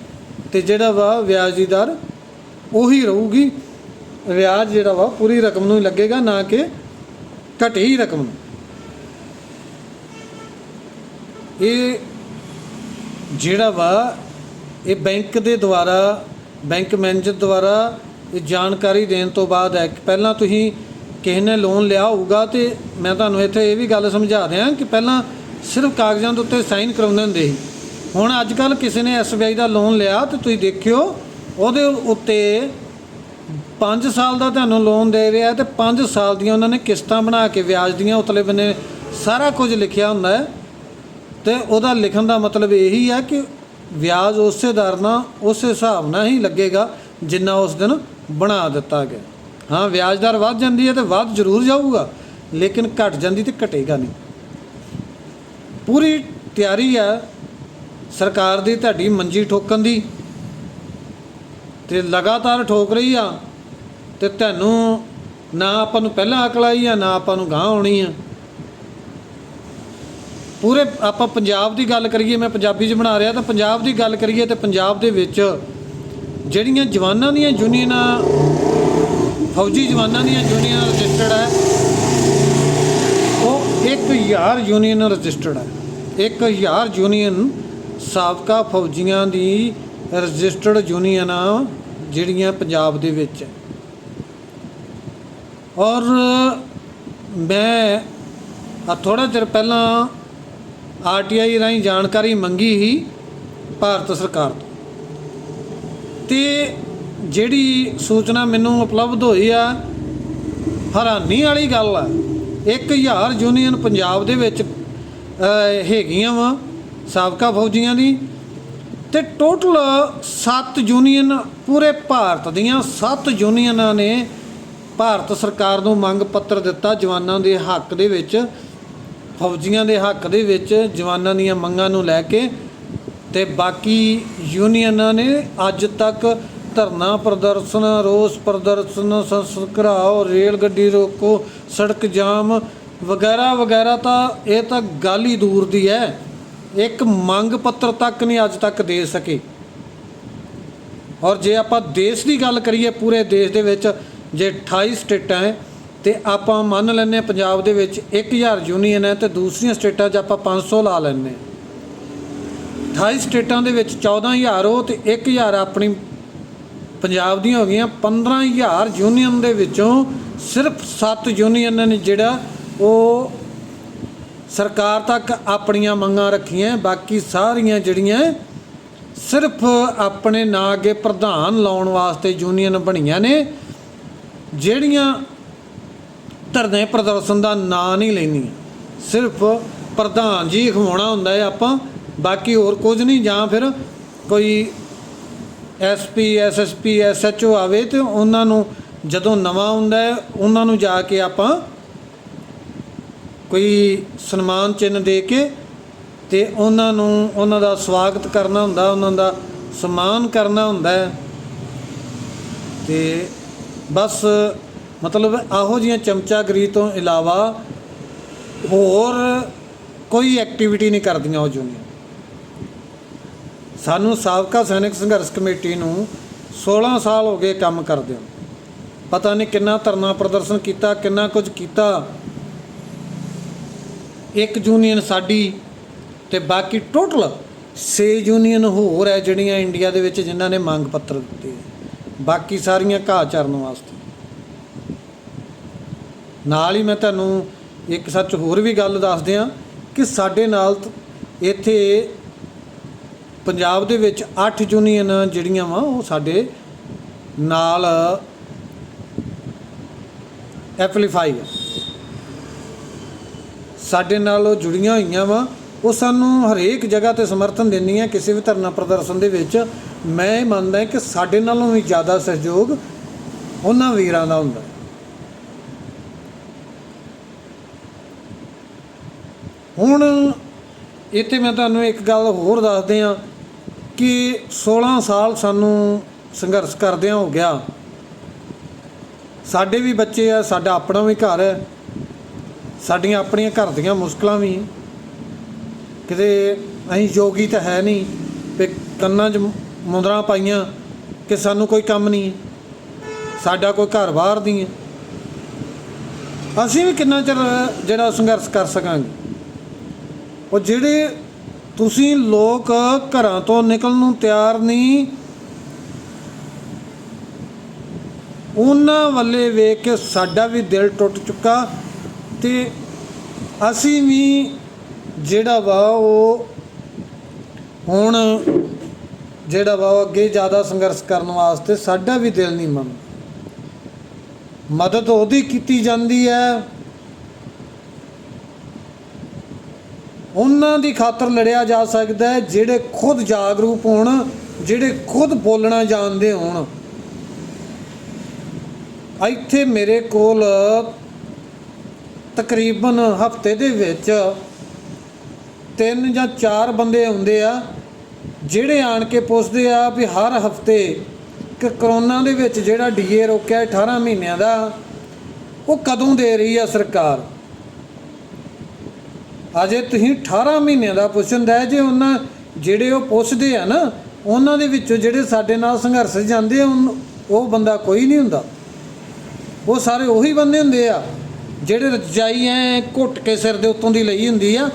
ਤੇ ਜਿਹੜਾ ਵਾ ਵਿਆਜ ਦੀ ਦਰ ਉਹੀ ਰਹੂਗੀ। ਵਿਆਜ ਜਿਹੜਾ ਵਾ ਪੂਰੀ ਰਕਮ ਨੂੰ ਹੀ ਲੱਗੇਗਾ, ਨਾ ਕਿ ਘਟੀ ਰਕਮ ਨੂੰ। ਇਹ ਜਿਹੜਾ ਵਾ ਇਹ ਬੈਂਕ ਦੇ ਦੁਆਰਾ, ਬੈਂਕ ਮੈਨੇਜਰ ਦੁਆਰਾ ਇਹ ਜਾਣਕਾਰੀ ਦੇਣ ਤੋਂ ਬਾਅਦ ਹੈ ਕਿ ਪਹਿਲਾਂ ਤੁਸੀਂ ਕਿਸੇ ਨੇ ਲੋਨ ਲਿਆ ਹੋਊਗਾ ਤੇ ਮੈਂ ਤੁਹਾਨੂੰ ਇੱਥੇ ਇਹ ਵੀ ਗੱਲ ਸਮਝਾ ਦਿਆਂ ਕਿ ਪਹਿਲਾਂ ਸਿਰਫ ਕਾਗਜ਼ਾਂ ਦੇ ਉੱਤੇ ਸਾਈਨ ਕਰਾਉਂਦੇ ਹੁੰਦੇ ਸੀ। ਹੁਣ ਅੱਜ ਕੱਲ ਕਿਸੇ ਨੇ ਐਸਬੀਆਈ ਦਾ ਲੋਨ ਲਿਆ ਤੇ ਤੁਸੀਂ ਦੇਖਿਓ, ਉਹਦੇ ਉੱਤੇ 5 ਸਾਲ ਦਾ ਤੁਹਾਨੂੰ ਲੋਨ ਦੇ ਰਿਹਾ ਤੇ 5 ਸਾਲ ਦੀਆਂ ਉਹਨਾਂ ਨੇ ਕਿਸ਼ਤਾਂ ਬਣਾ ਕੇ ਵਿਆਜ ਦੀਆਂ ਉਤਲੇ ਬੰਨੇ ਸਾਰਾ ਕੁਝ ਲਿਖਿਆ ਹੁੰਦਾ ਹੈ। ਤੇ ਉਹਦਾ ਲਿਖਣ ਦਾ ਮਤਲਬ ਇਹੀ ਹੈ ਕਿ ਵਿਆਜ ਉਸੇ ਦਰ ਨਾਲ ਉਸੇ ਹਿਸਾਬ ਨਾਲ ਹੀ ਲੱਗੇਗਾ ਜਿੰਨਾ ਉਸ ਦਿਨ ਬਣਾ ਦਿੱਤਾ ਗਿਆ। ਹਾਂ, ਵਿਆਜ ਦਰ ਵੱਧ ਜਾਂਦੀ ਹੈ ਤੇ ਵੱਧ ਜ਼ਰੂਰ ਜਾਊਗਾ, ਲੇਕਿਨ ਘਟ ਜਾਂਦੀ ਤੇ ਘਟੇਗਾ ਨਹੀਂ। ਪੂਰੀ ਤਿਆਰੀ ਹੈ ਸਰਕਾਰ ਦੀ, ਤੁਹਾਡੀ ਮੰਜੀ ਠੋਕਣ ਦੀ। ਤੇ ਲਗਾਤਾਰ ਠੋਕ ਰਹੀ ਆ ਤੇ ਤੁਹਾਨੂੰ ਨਾ ਆਪਾਂ ਨੂੰ ਪਹਿਲਾਂ ਅਕਲ ਆਈ ਆ, ਨਾ ਆਪਾਂ ਨੂੰ ਗਾਂ ਆਉਣੀ ਆ। ਪੂਰੇ ਆਪਾਂ ਪੰਜਾਬ ਦੀ ਗੱਲ ਕਰੀਏ, ਮੈਂ ਪੰਜਾਬੀ 'ਚ ਬਣਾ ਰਿਹਾ ਤਾਂ ਪੰਜਾਬ ਦੀ ਗੱਲ ਕਰੀਏ ਤੇ ਪੰਜਾਬ ਦੇ ਵਿੱਚ ਜਿਹੜੀਆਂ ਜਵਾਨਾਂ ਦੀਆਂ ਯੂਨੀਅਨਾਂ, ਫੌਜੀ ਜਵਾਨਾਂ ਦੀਆਂ ਯੂਨੀਅਨਾਂ ਰਜਿਸਟਰਡ ਹੈ ਉਹ 1000 ਯੂਨੀਅਨ ਰਜਿਸਟਰਡ ਹੈ 1000 ਯੂਨੀਅਨ ਸਾਬਕਾ ਫੌਜੀਆਂ ਦੀ ਰਜਿਸਟਰਡ ਯੂਨੀਅਨਾਂ ਜਿਹੜੀਆਂ ਪੰਜਾਬ ਦੇ ਵਿੱਚ ਔਰ ਮੈਂ ਆ ਥੋੜਾ ਚਿਰ ਪਹਿਲਾਂ ਆਰਟੀਆਈ ਰਾਹੀਂ ਜਾਣਕਾਰੀ ਮੰਗੀ ਹੀ ਭਾਰਤ ਸਰਕਾਰ ਤੋਂ। ਤੇ ਜਿਹੜੀ ਸੂਚਨਾ ਮੈਨੂੰ ਉਪਲਬਧ ਹੋਈ ਆ, ਹੈਰਾਨੀ ਵਾਲੀ ਗੱਲ ਆ 1000 ਯੂਨੀਅਨ ਪੰਜਾਬ ਦੇ ਵਿੱਚ ਹੈਗੀਆਂ ਵਾ ਸਾਬਕਾ ਫੌਜੀਆਂ ਦੀ। ਤੇ ਟੋਟਲ 7 ਯੂਨੀਅਨ ਪੂਰੇ ਭਾਰਤ ਦੀਆਂ 7 ਯੂਨੀਅਨਾਂ ਨੇ ਭਾਰਤ ਸਰਕਾਰ ਨੂੰ ਮੰਗ ਪੱਤਰ ਦਿੱਤਾ ਜਵਾਨਾਂ ਦੇ ਹੱਕ ਦੇ ਵਿੱਚ, ਫੌਜੀਆਂ ਦੇ ਹੱਕ ਦੇ ਵਿੱਚ ਜਵਾਨਾਂ ਦੀਆਂ ਮੰਗਾਂ ਨੂੰ ਲੈ ਕੇ। ਤੇ ਬਾਕੀ ਯੂਨੀਅਨਾਂ ਨੇ ਅੱਜ ਤੱਕ ਧਰਨਾ ਪ੍ਰਦਰਸ਼ਨ, ਰੋਸ ਪ੍ਰਦਰਸ਼ਨ ਸੰਸਦ ਘਰਾਓ, ਰੇਲ ਗੱਡੀ ਰੋਕੋ, ਸੜਕ ਜਾਮ ਵਗੈਰਾ ਵਗੈਰਾ ਤਾਂ ਇਹ ਤਾਂ ਗੱਲ ਹੀ ਦੂਰ ਦੀ ਹੈ। ਇੱਕ ਮੰਗ ਪੱਤਰ ਤੱਕ ਨਹੀਂ ਅੱਜ ਤੱਕ ਦੇ ਸਕੇ। ਔਰ ਜੇ ਆਪਾਂ ਦੇਸ਼ ਦੀ ਗੱਲ ਕਰੀਏ, ਪੂਰੇ ਦੇਸ਼ ਦੇ ਵਿੱਚ ਜੇ 28 ਸਟੇਟਾਂ ਹੈ, ਤੇ ਆਪਾਂ ਮੰਨ ਲੈਂਦੇ ਹਾਂ ਪੰਜਾਬ ਦੇ ਵਿੱਚ 1000 ਯੂਨੀਅਨ ਹੈ ਤੇ ਦੂਸਰੀਆਂ ਸਟੇਟਾਂ 'ਚ ਆਪਾਂ 500 ਲਾ ਲੈਂਦੇ ਹਾਂ। 28 ਸਟੇਟਾਂ ਦੇ ਵਿੱਚ 14000 ਉਹ ਤੇ 1000 ਆਪਣੀ ਪੰਜਾਬ ਦੀਆਂ ਹੋ ਗਈਆਂ। 15000 ਯੂਨੀਅਨ ਦੇ ਵਿੱਚੋਂ ਸਿਰਫ 7 ਯੂਨੀਅਨ ਨੇ ਜਿਹੜਾ ਉਹ ਸਰਕਾਰ ਤੱਕ ਆਪਣੀਆਂ ਮੰਗਾਂ ਰੱਖੀਆਂ, ਬਾਕੀ ਸਾਰੀਆਂ ਜਿਹੜੀਆਂ ਸਿਰਫ ਆਪਣੇ ਨਾਂ ਅੱਗੇ ਪ੍ਰਧਾਨ ਲਾਉਣ ਵਾਸਤੇ ਯੂਨੀਅਨ ਬਣੀਆਂ ਨੇ, ਜਿਹੜੀਆਂ ਧਰਨੇ ਪ੍ਰਦਰਸ਼ਨ ਦਾ ਨਾਂ ਨਹੀਂ ਲੈਂਦੀਆਂ। ਸਿਰਫ ਪ੍ਰਧਾਨ ਜੀ ਖਵਾਉਣਾ ਹੁੰਦਾ ਹੈ ਆਪਾਂ, ਬਾਕੀ ਹੋਰ ਕੁਝ ਨਹੀਂ, ਜਾਂ ਫਿਰ ਕੋਈ ਐਸਪੀ ਐਸਐਸਪੀ ਐਸਐਚਓ ਆਵੇ ਤੇ ਉਹਨਾਂ ਨੂੰ ਜਦੋਂ ਨਵਾਂ ਹੁੰਦਾ ਹੈ, ਉਹਨਾਂ ਨੂੰ ਜਾ ਕੇ ਆਪਾਂ ਕੋਈ ਸਨਮਾਨ ਚਿੰਨ੍ਹ ਦੇ ਕੇ ਤੇ ਉਹਨਾਂ ਨੂੰ, ਉਹਨਾਂ ਦਾ ਸਵਾਗਤ ਕਰਨਾ ਹੁੰਦਾ, ਉਹਨਾਂ ਦਾ ਸਨਮਾਨ ਕਰਨਾ ਹੁੰਦਾ ਹੈ। ਤੇ ਬਸ ਮਤਲਬ ਆਹੋ ਜੀਆਂ ਚਮਚਾਗਰੀ ਤੋਂ ਇਲਾਵਾ ਹੋਰ ਕੋਈ ਐਕਟੀਵਿਟੀ ਨਹੀਂ ਕਰਦੀਆਂ ਉਹ ਯੂਨੀਅਨ ਸਾਨੂੰ ਸਾਬਕਾ ਸੈਨਿਕ ਸੰਘਰਸ਼ ਕਮੇਟੀ ਨੂੰ 16 ਸਾਲ ਹੋ ਗਏ ਕੰਮ ਕਰਦੇ ਪਤਾ ਨਹੀਂ ਕਿੰਨਾ ਧਰਨਾ ਪ੍ਰਦਰਸ਼ਨ ਕੀਤਾ, ਕਿੰਨਾ ਕੁਝ ਕੀਤਾ। ਇੱਕ ਯੂਨੀਅਨ ਸਾਡੀ ਤੇ ਬਾਕੀ ਟੋਟਲ 6 ਯੂਨੀਅਨ ਹੋਰ ਹੈ ਜਿਹੜੀਆਂ ਇੰਡੀਆ ਦੇ ਵਿੱਚ ਜਿਨ੍ਹਾਂ ਨੇ ਮੰਗ ਪੱਤਰ ਦਿੱਤੇ ਹੈ। ਬਾਕੀ ਸਾਰੀਆਂ ਘਾਹ ਚਰਨ ਵਾਸਤੇ ਨਾਲ ਹੀ ਮੈਂ ਤੁਹਾਨੂੰ ਇੱਕ ਸੱਚ ਹੋਰ ਵੀ ਗੱਲ ਦੱਸ ਦਿਆਂ ਕਿ ਸਾਡੇ ਨਾਲ ਇੱਥੇ ਪੰਜਾਬ ਦੇ ਵਿੱਚ 8 ਯੂਨੀਅਨ ਜਿਹੜੀਆਂ ਵਾ ਉਹ ਸਾਡੇ ਨਾਲ ਐਪਲੀਫਾਈ ਹੈ ਸਾਡੇ ਨਾਲ ਉਹ ਜੁੜੀਆਂ ਹੋਈਆਂ ਵਾ, ਉਹ ਸਾਨੂੰ ਹਰੇਕ ਜਗ੍ਹਾ ਤੇ ਸਮਰਥਨ ਦਿੰਦੀਆਂ ਕਿਸੇ ਵੀ ਧਰਨਾ ਪ੍ਰਦਰਸ਼ਨ ਦੇ ਵਿੱਚ। ਮੈਂ ਇਹ ਮੰਨਦਾ ਕਿ ਸਾਡੇ ਨਾਲੋਂ ਵੀ ਜ਼ਿਆਦਾ ਸਹਿਯੋਗ ਉਹਨਾਂ ਵੀਰਾਂ ਦਾ ਹੁੰਦਾ। ਹੁਣ ਇੱਥੇ ਮੈਂ ਤੁਹਾਨੂੰ ਇੱਕ ਗੱਲ ਹੋਰ ਦੱਸਦੇ ਆ ਕਿ 16 ਸਾਲ ਸਾਨੂੰ ਸੰਘਰਸ਼ ਕਰਦਿਆਂ ਹੋ ਗਿਆ। ਸਾਡੇ ਵੀ ਬੱਚੇ ਆ, ਸਾਡਾ ਆਪਣਾ ਵੀ ਘਰ ਹੈ। ਸਾਡੀਆਂ ਆਪਣੀਆਂ ਘਰ ਦੀਆਂ ਮੁਸ਼ਕਲਾਂ ਵੀ ਕਿਤੇ ਅਸੀਂ ਯੋਗੀ ਤਾਂ ਹੈ ਨਹੀਂ ਤੇ ਕੰਨਾਂ 'ਚ ਮੁੰਦਰਾਂ ਪਾਈਆਂ ਕਿ ਸਾਨੂੰ ਕੋਈ ਕੰਮ ਨਹੀਂ ਹੈ, ਸਾਡਾ ਕੋਈ ਘਰ ਬਾਹਰ ਨਹੀਂ ਹੈ। ਅਸੀਂ ਵੀ ਕਿੰਨਾ ਚਿਰ ਜਿਹੜਾ ਸੰਘਰਸ਼ ਕਰ ਸਕਾਂਗੇ? ਉਹ ਜਿਹੜੇ ਤੁਸੀਂ ਲੋਕ ਘਰਾਂ ਤੋਂ ਨਿਕਲਣ ਨੂੰ ਤਿਆਰ ਨਹੀਂ, ਉਹਨਾਂ ਵੱਲੇ ਵੇਖ ਕੇ ਸਾਡਾ ਵੀ ਦਿਲ ਟੁੱਟ ਚੁੱਕਾ। ਤੇ ਅਸੀਂ ਵੀ ਜਿਹੜਾ ਵਾ ਉਹ ਹੁਣ ਜਿਹੜਾ ਵਾ ਉਹ ਅੱਗੇ ਜ਼ਿਆਦਾ ਸੰਘਰਸ਼ ਕਰਨ ਵਾਸਤੇ ਸਾਡਾ ਵੀ ਦਿਲ ਨਹੀਂ ਮੰਨਦਾ। ਮਦਦ ਉਹਦੀ ਕੀਤੀ ਜਾਂਦੀ ਹੈ। ਉਹਨਾਂ ਦੀ ਖਾਤਰ ਲੜਿਆ ਜਾ ਸਕਦਾ ਹੈ, ਜਿਹੜੇ ਖੁਦ ਜਾਗਰੂਕ ਹੋਣ, ਜਿਹੜੇ ਖੁਦ ਬੋਲਣਾ ਜਾਣਦੇ ਹੋਣ। ਇੱਥੇ ਮੇਰੇ ਕੋਲ ਤਕਰੀਬਨ ਹਫ਼ਤੇ ਦੇ ਵਿੱਚ ਤਿੰਨ ਜਾਂ ਚਾਰ ਬੰਦੇ ਆਉਂਦੇ ਆ, ਜਿਹੜੇ ਆਣ ਕੇ ਪੁੱਛਦੇ ਆ ਵੀ ਹਰ ਹਫ਼ਤੇ ਕਿ ਕਰੋਨਾ ਦੇ ਵਿੱਚ ਜਿਹੜਾ ਡੀਏ ਰੋਕਿਆ 18 ਮਹੀਨਿਆਂ ਦਾ, ਉਹ ਕਦੋਂ ਦੇ ਰਹੀ ਆ ਸਰਕਾਰ? ਅਜੇ ਤੁਸੀਂ 18 ਮਹੀਨਿਆਂ ਦਾ ਪੁੱਛਣ ਦਾ ਜੇ ਉਹਨਾਂ ਜਿਹੜੇ ਉਹ ਪੁੱਛਦੇ ਆ ਨਾ, ਉਹਨਾਂ ਦੇ ਵਿੱਚੋਂ ਜਿਹੜੇ ਸਾਡੇ ਨਾਲ ਸੰਘਰਸ਼ ਜਾਂਦੇ ਆ ਉਨ- ਉਹ ਬੰਦਾ ਕੋਈ ਨਹੀਂ ਹੁੰਦਾ। ਉਹ ਸਾਰੇ ਉਹੀ ਬੰਦੇ ਹੁੰਦੇ ਆ। ਜਿਹੜੇ ਰਜਾਈ ਐ ਘੁੱਟ ਕੇ ਸਿਰ ਦੇ ਉੱਤੋਂ ਦੀ ਲਈ ਹੁੰਦੀ ਆ,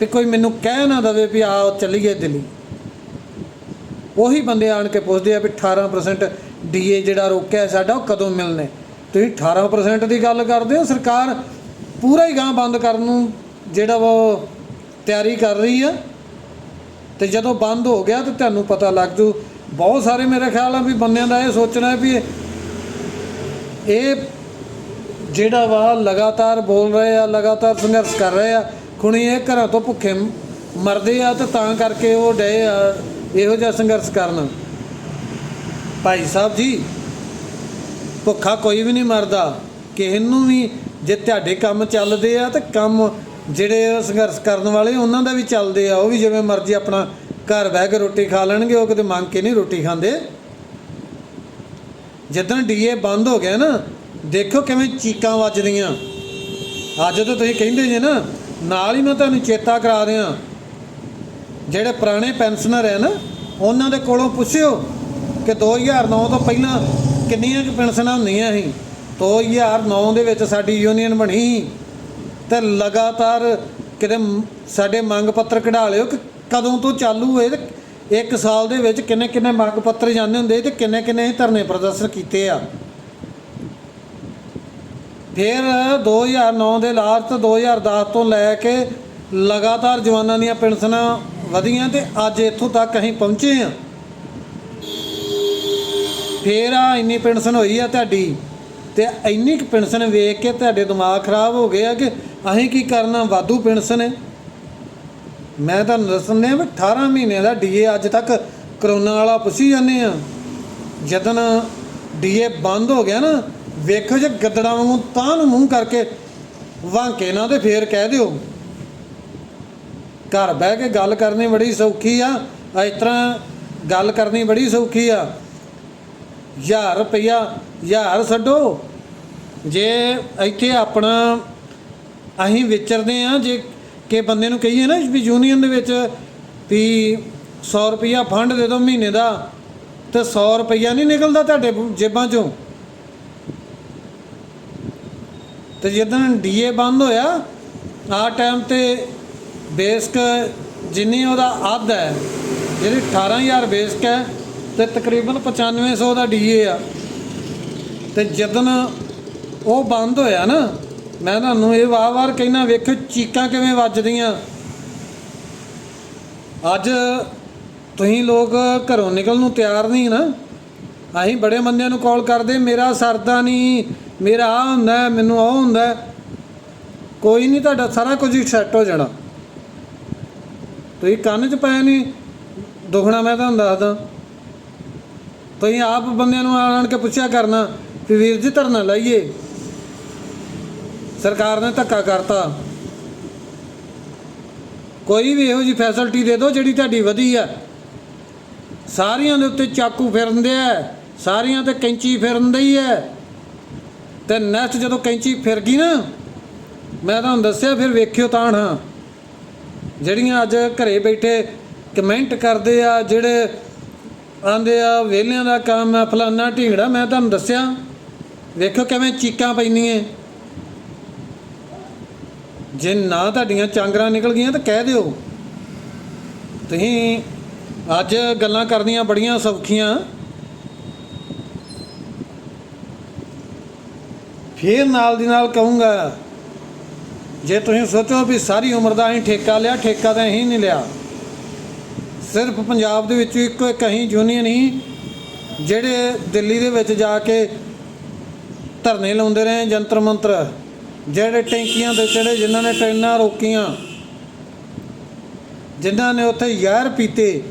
ਵੀ ਕੋਈ ਮੈਨੂੰ ਕਹਿ ਨਾ ਦਵੇ ਵੀ ਆ ਚੱਲੀਏ ਦਿੱਲੀ। ਉਹੀ ਬੰਦੇ ਆਣ ਕੇ ਪੁੱਛਦੇ ਆ ਵੀ 18% ਡੀਏ ਜਿਹੜਾ ਰੋਕਿਆ ਸਾਡਾ, ਉਹ ਕਦੋਂ ਮਿਲਨੇ ਤੁਸੀਂ 18% ਦੀ ਗੱਲ ਕਰਦੇ ਹੋ, ਸਰਕਾਰ ਪੂਰਾ ਹੀ ਗਾਂ ਬੰਦ ਕਰਨ ਨੂੰ ਜਿਹੜਾ ਵਾ ਉਹ ਤਿਆਰੀ ਕਰ ਰਹੀ ਆ। ਤੇ ਜਦੋਂ ਬੰਦ ਹੋ ਗਿਆ ਤੇ ਤੁਹਾਨੂੰ ਪਤਾ ਲੱਗ ਜੂ, ਬਹੁਤ ਸਾਰੇ ਮੇਰੇ ਖਿਆਲ ਆ ਵੀ ਬੰਦਿਆਂ ਦਾ ਇਹ ਸੋਚਣਾ ਵੀ ਇਹ ਜਿਹੜਾ ਵਾ ਲਗਾਤਾਰ ਬੋਲ ਰਹੇ ਆ, ਲਗਾਤਾਰ ਸੰਘਰਸ਼ ਕਰ ਰਹੇ ਆ, ਖੁਣੀ ਇਹ ਘਰਾਂ ਤੋਂ ਭੁੱਖੇ ਮਰਦੇ ਆ ਤੇ ਤਾਂ ਕਰਕੇ ਉਹ ਡਏ ਇਹੋ ਜਿਹਾ ਸੰਘਰਸ਼ ਕਰਨ। ਭਾਈ ਸਾਹਿਬ ਜੀ, ਭੁੱਖਾ ਕੋਈ ਵੀ ਨਹੀਂ ਮਰਦਾ। ਕਿਸੇ ਨੂੰ ਵੀ ਜੇ ਤੁਹਾਡੇ ਕੰਮ ਚੱਲਦੇ ਆ ਤੇ ਕੰਮ ਜਿਹੜੇ ਸੰਘਰਸ਼ ਕਰਨ ਵਾਲੇ, ਉਹਨਾਂ ਦਾ ਵੀ ਚੱਲਦੇ ਆ। ਉਹ ਵੀ ਜਿਵੇਂ ਮਰਜ਼ੀ ਆਪਣਾ ਘਰ ਬਹਿ ਕੇ ਰੋਟੀ ਖਾ ਲੈਣਗੇ, ਉਹ ਕਿਤੇ ਮੰਗ ਕੇ ਨਹੀਂ ਰੋਟੀ ਖਾਂਦੇ। ਜਦੋਂ ਡੀਏ ਬੰਦ ਹੋ ਗਿਆ ਨਾ ਦੇਖੋ ਕਿਵੇਂ ਚੀਕਾਂ ਵੱਜਦੀਆਂ। ਅੱਜ ਤਾਂ ਤੁਸੀਂ ਕਹਿੰਦੇ ਜੇ ਨਾ, ਨਾਲ ਹੀ ਮੈਂ ਤੁਹਾਨੂੰ ਚੇਤਾ ਕਰਾ ਰਿਹਾ ਜਿਹੜੇ ਪੁਰਾਣੇ ਪੈਨਸ਼ਨਰ ਹੈ ਨਾ, ਉਹਨਾਂ ਦੇ ਕੋਲੋਂ ਪੁੱਛਿਓ ਕਿ 2009 ਤੋਂ ਪਹਿਲਾਂ ਕਿੰਨੀਆਂ ਕੁ ਪੈਨਸ਼ਨਾਂ ਹੁੰਦੀਆਂ ਸੀ। 2009 ਦੇ ਵਿੱਚ ਸਾਡੀ ਯੂਨੀਅਨ ਬਣੀ ਸੀ। ਤੇ ਲਗਾਤਾਰ ਕਿਤੇ ਸਾਡੇ ਮੰਗ ਪੱਤਰ ਕਢਾ ਲਿਓ ਕਿ ਕਦੋਂ ਤੋਂ ਚਾਲੂ ਹੋਏ ਤੇ ਇੱਕ ਸਾਲ ਦੇ ਵਿੱਚ ਕਿੰਨੇ ਕਿੰਨੇ ਮੰਗ ਪੱਤਰ ਜਾਂਦੇ ਹੁੰਦੇ ਤੇ ਕਿੰਨੇ ਕਿੰਨੇ ਅਸੀਂ ਧਰਨੇ ਪ੍ਰਦਰਸ਼ਨ ਕੀਤੇ ਆ। ਫਿਰ 2009 ਦੇ ਲਾਸਟ 2010 ਤੋਂ ਲੈ ਕੇ ਲਗਾਤਾਰ ਜਵਾਨਾਂ ਦੀਆਂ ਪੈਨਸ਼ਨਾਂ ਵਧੀਆਂ ਤੇ ਅੱਜ ਇੱਥੋਂ ਤੱਕ ਅਸੀਂ ਪਹੁੰਚੇ ਆ ਫੇਰ ਆ ਇੰਨੀ ਪੈਨਸ਼ਨ ਹੋਈ ਆ ਤੁਹਾਡੀ ਤੇ ਇੰਨੀ ਕੁ ਪੈਨਸ਼ਨ ਵੇਖ ਕੇ ਤੁਹਾਡੇ ਦਿਮਾਗ ਖਰਾਬ ਹੋ ਗਏ ਆ ਕਿ ਅਸੀਂ ਕੀ ਕਰਨਾ, ਵਾਧੂ ਪੈਨਸ਼ਨ ਹੈ ਮੈਂ ਤੁਹਾਨੂੰ ਦੱਸਣ ਆ ਵੀ 18 ਮਹੀਨੇ ਦਾ ਡੀਏ ਅੱਜ ਤੱਕ ਕਰੋਨਾ ਵਾਲਾ ਪੁੱਛੀ ਜਾਂਦੇ ਆ। ਜਦੋਂ ਡੀਏ ਬੰਦ ਹੋ ਗਿਆ ਨਾ ਵੇਖੋ ਜੇ ਗੱਦੜਾਂ ਵਾਂਗੂ ਤਾਂ ਨੂੰ ਮੂੰਹ ਕਰਕੇ ਵਾਂਕੇ ਨਾ ਤੇ ਫੇਰ ਕਹਿ ਦਿਓ। ਘਰ ਬਹਿ ਕੇ ਗੱਲ ਕਰਨੀ ਬੜੀ ਸੌਖੀ ਆ। ਇਸ ਤਰ੍ਹਾਂ ਗੱਲ ਕਰਨੀ ਬੜੀ ਸੌਖੀ ਆ। 1000 ਰੁਪਈਆ 1000 ਛੱਡੋ। ਜੇ ਇੱਥੇ ਆਪਣਾ ਅਸੀਂ ਵਿਚਰਦੇ ਆ ਜੇ ਕਿ ਬੰਦੇ ਨੂੰ ਕਹੀਏ ਨਾ ਵੀ ਯੂਨੀਅਨ ਦੇ ਵਿੱਚ ਵੀ 100 ਰੁਪਈਆ ਫੰਡ ਦੇ ਦਿਓ ਮਹੀਨੇ ਦਾ, ਤੇ 100 ਰੁਪਈਆ ਨਹੀਂ ਨਿਕਲਦਾ ਤੁਹਾਡੇ ਜੇਬਾਂ ਚੋਂ। ਤੇ ਜਦੋਂ ਡੀਏ ਬੰਦ ਹੋਇਆ, ਆ ਟਾਈਮ ਤੇ ਬੇਸਕ ਜਿੰਨੀ ਉਹਦਾ ਅੱਧ ਹੈ, ਜਿਹੜੀ 18000 ਬੇਸਕ ਹੈ, ਤੇ ਤਕਰੀਬਨ 9500 ਦਾ ਡੀਏ ਆ। ਤੇ ਜਦੋਂ ਉਹ ਬੰਦ ਹੋਇਆ ਨਾ, ਮੈਂ ਤੁਹਾਨੂੰ ਇਹ ਵਾਰ-ਵਾਰ ਕਹਿਣਾ ਵੇਖੋ ਚੀਕਾਂ ਕਿਵੇਂ ਵੱਜਦੀਆਂ। ਅੱਜ ਤੁਸੀਂ ਲੋਕ ਘਰੋਂ ਨਿਕਲਣ ਨੂੰ ਤਿਆਰ ਨਹੀਂ ਨਾ, ਅਸੀਂ ਬੜੇ ਬੰਦਿਆਂ ਨੂੰ ਕਾਲ ਕਰਦੇ, ਮੇਰਾ ਸਰਦਾ ਨਹੀਂ ਮੇਰਾ ਆ ਹੁੰਦਾ ਮੈਨੂੰ ਉਹ ਹੁੰਦਾ ਕੋਈ ਨਹੀਂ, ਤੁਹਾਡਾ ਸਾਰਾ ਕੁਝ ਹੀ ਸੈੱਟ ਹੋ ਜਾਣਾ। ਤੁਸੀਂ ਕੰਨ 'ਚ ਪਏ ਨਹੀਂ ਦੁਖਣਾ ਮੈਂ ਤੁਹਾਨੂੰ ਦੱਸਦਾ। ਤੁਸੀਂ ਆਪ ਬੰਦਿਆਂ ਨੂੰ ਆਣ ਕੇ ਪੁੱਛਿਆ ਕਰਨਾ ਵੀ ਵੀਰ ਜੀ ਧਰਨਾ ਲਾਈਏ। ਸਰਕਾਰ ਨੇ ਧੱਕਾ ਕਰਤਾ। ਕੋਈ ਵੀ ਇਹੋ ਜੀ ਫੈਸਿਲਿਟੀ ਦੇ ਦਿਓ ਜਿਹੜੀ ਤੁਹਾਡੀ ਵਧੀ ਆ ਸਾਰੀਆਂ ਦੇ ਉੱਤੇ ਚਾਕੂ ਫਿਰਨਦੇ ਆ ਸਾਰੀਆਂ ਤੇ ਕੈਂਚੀ ਫਿਰਨਦੇ ਹੀ ਹੈ। ਤੇ ਨੈਕਸਟ ਜਦੋਂ ਕੈਂਚੀ ਫਿਰ ਗਈ ਨਾ, ਮੈਂ ਤੁਹਾਨੂੰ ਦੱਸਿਆ ਫਿਰ ਵੇਖਿਓ ਤਾਂ ਹਾਂ। ਜਿਹੜੀਆਂ ਅੱਜ ਘਰੇ ਬੈਠੇ ਕਮੈਂਟ ਕਰਦੇ ਆ, ਜਿਹੜੇ ਆਂਦੇ ਆ, ਵਿਹਲਿਆਂ ਦਾ ਕੰਮ ਆ, ਫਲਾਨਾ ਢੀਂਗੜਾ, ਮੈਂ ਤੁਹਾਨੂੰ ਦੱਸਿਆ। ਵੇਖੋ ਕਿਵੇਂ ਚੀਕਾਂ ਪੈਂਦੀਆਂ। ਜੇ ਨਾ ਤੁਹਾਡੀਆਂ ਚਾਂਗਰਾਂ ਨਿਕਲ ਗਈਆਂ ਤਾਂ ਕਹਿ ਦਿਓ। ਤੁਸੀਂ ਅੱਜ ਗੱਲਾਂ ਕਰਨੀਆਂ ਬੜੀਆਂ ਸੌਖੀਆਂ। ਫਿਰ ਨਾਲ ਦੀ ਨਾਲ ਕਹੂੰਗਾ, ਜੇ ਤੁਸੀਂ ਸੋਚੋ ਵੀ ਸਾਰੀ ਉਮਰ ਦਾ ਅਸੀਂ ਠੇਕਾ ਲਿਆ, ਠੇਕਾ ਤਾਂ ਅਸੀਂ ਨਹੀਂ ਲਿਆ। ਸਿਰਫ ਪੰਜਾਬ ਦੇ ਵਿੱਚ ਇੱਕੋ ਇੱਕ ਅਸੀਂ ਯੂਨੀਅਨ ਹੀ, ਜਿਹੜੇ ਦਿੱਲੀ ਦੇ ਵਿੱਚ ਜਾ ਕੇ ਧਰਨੇ ਲਾਉਂਦੇ ਰਹੇ ਜੰਤਰ ਮੰਤਰ, ਜਿਹੜੇ ਟੈਂਕੀਆਂ ਦੇ ਚੜੇ ਜਿਨ੍ਹਾਂ ਨੇ ਟ੍ਰੇਨਾਂ ਰੋਕੀਆਂ, ਜਿਨ੍ਹਾਂ ਨੇ ਉੱਥੇ ਯਾਰ ਪੀਤੇ।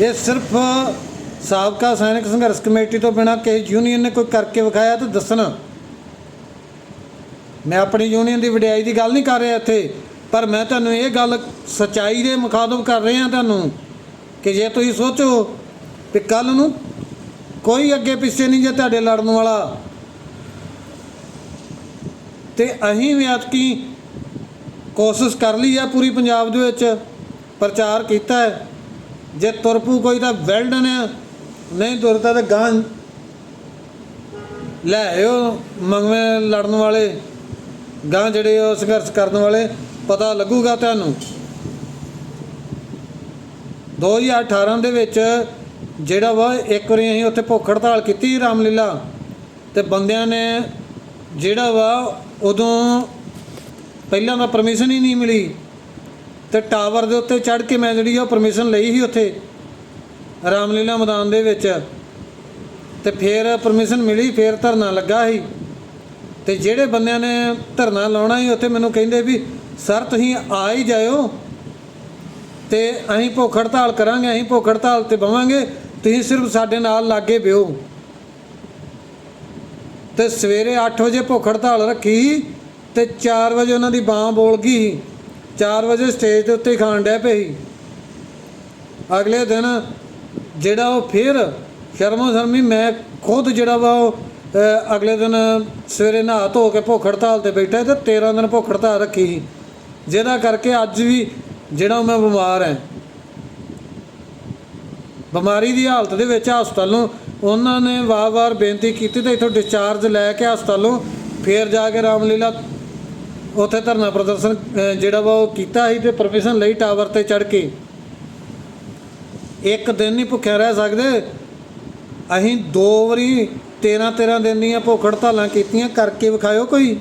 ਇਹ ਸਿਰਫ ਸਾਬਕਾ ਸੈਨਿਕ ਸੰਘਰਸ਼ ਕਮੇਟੀ ਤੋਂ ਬਿਨਾਂ ਕਿਸੇ ਯੂਨੀਅਨ ਨੇ ਕੋਈ ਕਰਕੇ ਵਿਖਾਇਆ ਤਾਂ ਦੱਸਣਾ। ਮੈਂ ਆਪਣੀ ਯੂਨੀਅਨ ਦੀ ਵਡਿਆਈ ਦੀ ਗੱਲ ਨਹੀਂ ਕਰ ਰਿਹਾ ਇੱਥੇ, ਪਰ ਮੈਂ ਤੁਹਾਨੂੰ ਇਹ ਗੱਲ ਸਚਾਈ ਦੇ ਮੁਖਾਤਬ ਕਰ ਰਿਹਾ ਤੁਹਾਨੂੰ ਕਿ ਜੇ ਤੁਸੀਂ ਸੋਚੋ ਕਿ ਕੱਲ ਨੂੰ ਕੋਈ ਅੱਗੇ ਪਿੱਛੇ ਨਹੀਂ ਜੇ ਤੁਹਾਡੇ ਲੜਨ ਵਾਲਾ। ਤੇ ਅਸੀਂ ਵੀ ਐਤਕੀ ਕੋਸ਼ਿਸ਼ ਕਰ ਲਈ ਆ ਪੂਰੀ ਪੰਜਾਬ ਦੇ ਵਿੱਚ ਪ੍ਰਚਾਰ ਕੀਤਾ ਹੈ। ਜੇ ਤੁਰਪੂ ਕੋਈ ਤਾਂ ਵੈਲਡਨ ਹੈ ਨਹੀਂ ਤੁਰਦਾ ਤਾਂ ਗਾਂ ਲੈ ਆਇਓ ਮੰਗਵੇਂ ਲੜਨ ਵਾਲੇ ਗਾਂ ਜਿਹੜੇ ਉਹ ਸੰਘਰਸ਼ ਕਰਨ ਵਾਲੇ, ਪਤਾ ਲੱਗੂਗਾ ਤੁਹਾਨੂੰ। 2018 ਦੇ ਵਿੱਚ ਜਿਹੜਾ ਵਾ, ਇੱਕ ਵਾਰੀ ਅਸੀਂ ਉੱਥੇ ਭੁੱਖ ਹੜਤਾਲ ਕੀਤੀ ਰਾਮਲੀਲਾ, ਤੇ ਬੰਦਿਆਂ ਨੇ ਜਿਹੜਾ ਵਾ, ਉਦੋਂ ਪਹਿਲਾਂ ਤਾਂ ਪਰਮਿਸ਼ਨ ਹੀ ਨਹੀਂ ਮਿਲੀ। ਤੇ ਟਾਵਰ ਦੇ ਉੱਤੇ ਚੜ੍ਹ ਕੇ ਮੈਂ ਜਿਹੜੀ ਆ ਪਰਮਿਸ਼ਨ ਲਈ ਸੀ ਉੱਥੇ। ਰਾਮਲੀਲਾ ਮੈਦਾਨ ਦੇ ਵਿੱਚ ਤੇ ਫਿਰ ਪਰਮਿਸ਼ਨ ਮਿਲੀ, ਫਿਰ ਧਰਨਾ ਲੱਗਾ ਸੀ। ਤੇ ਜਿਹੜੇ ਬੰਦਿਆਂ ਨੇ ਧਰਨਾ ਲਾਉਣਾ ਸੀ, ਉੱਥੇ ਮੈਨੂੰ ਕਹਿੰਦੇ ਵੀ, ਸਰ, ਤੁਸੀਂ ਆ ਹੀ ਜਾਇਓ ਤੇ ਅਸੀਂ ਭੁੱਖ ਹੜਤਾਲ ਕਰਾਂਗੇ, ਅਸੀਂ ਭੁੱਖ ਹੜਤਾਲ ਤੇ ਬਵਾਂਗੇ, ਤੁਸੀਂ ਸਿਰਫ ਸਾਡੇ ਨਾਲ ਲਾਗੇ ਬਿਓ ਤੇ ਸਵੇਰੇ 8 ਵਜੇ ਭੁੱਖ ਹੜਤਾਲ ਰੱਖੀ ਤੇ 4 ਵਜੇ ਉਹਨਾਂ ਦੀ ਬਾਹ ਬੋਲ ਗਈ। 4 ਵਜੇ ਸਟੇਜ ਦੇ ਉੱਤੇ ਖਾਣ ਡੈ ਪਈ ਅਗਲੇ ਦਿਨ ਜਿਹੜਾ ਉਹ ਫਿਰ ਸ਼ਰਮੋ ਸ਼ਰਮੀ ਮੈਂ ਖੁਦ ਜਿਹੜਾ ਵਾ ਉਹ ਅਗਲੇ ਦਿਨ ਸਵੇਰੇ ਨਹਾ ਧੋ ਕੇ ਭੁੱਖ ਹੜਤਾਲ ਤੇ ਬੈਠਾ ਤੇ 13 ਦਿਨ ਭੁੱਖ ਹੜਤਾਲ ਰੱਖੀ ਸੀ। ਜਿਹਦਾ ਕਰਕੇ ਅੱਜ ਵੀ ਜਿਹੜਾ ਮੈਂ ਬਿਮਾਰ ਹਾਂ। ਬਿਮਾਰੀ ਦੀ ਹਾਲਤ ਦੇ ਵਿੱਚ ਹਸਪਤਾਲ ਨੂੰ ਉਹਨਾਂ ਨੇ ਵਾਰ-ਵਾਰ ਬੇਨਤੀ ਕੀਤੀ ਤੇ ਇਥੋਂ ਡਿਸਚਾਰਜ ਲੈ ਕੇ ਹਸਪਤਾਲੋਂ ਫੇਰ ਜਾ ਕੇ ਰਾਮਲੀਲਾ ਉੱਥੇ ਧਰਨਾ ਪ੍ਰਦਰਸ਼ਨ ਜਿਹੜਾ ਵਾ ਉਹ ਕੀਤਾ ਸੀ ਤੇ ਪਰਮਿਸ਼ਨ ਲਈ ਟਾਵਰ ਤੇ ਚੜ ਕੇ ਇੱਕ ਦਿਨ ਨਹੀਂ ਭੁੱਖਿਆ ਰਹਿ ਸਕਦੇ। ਅਸੀਂ ਦੋ ਵਾਰੀ 13 13 ਦਿਨ ਦੀਆਂ ਭੁੱਖ ਹੜਤਾਲਾਂ ਕੀਤੀਆਂ, ਕਰਕੇ ਵਿਖਾਇਓ ਕੋਈ।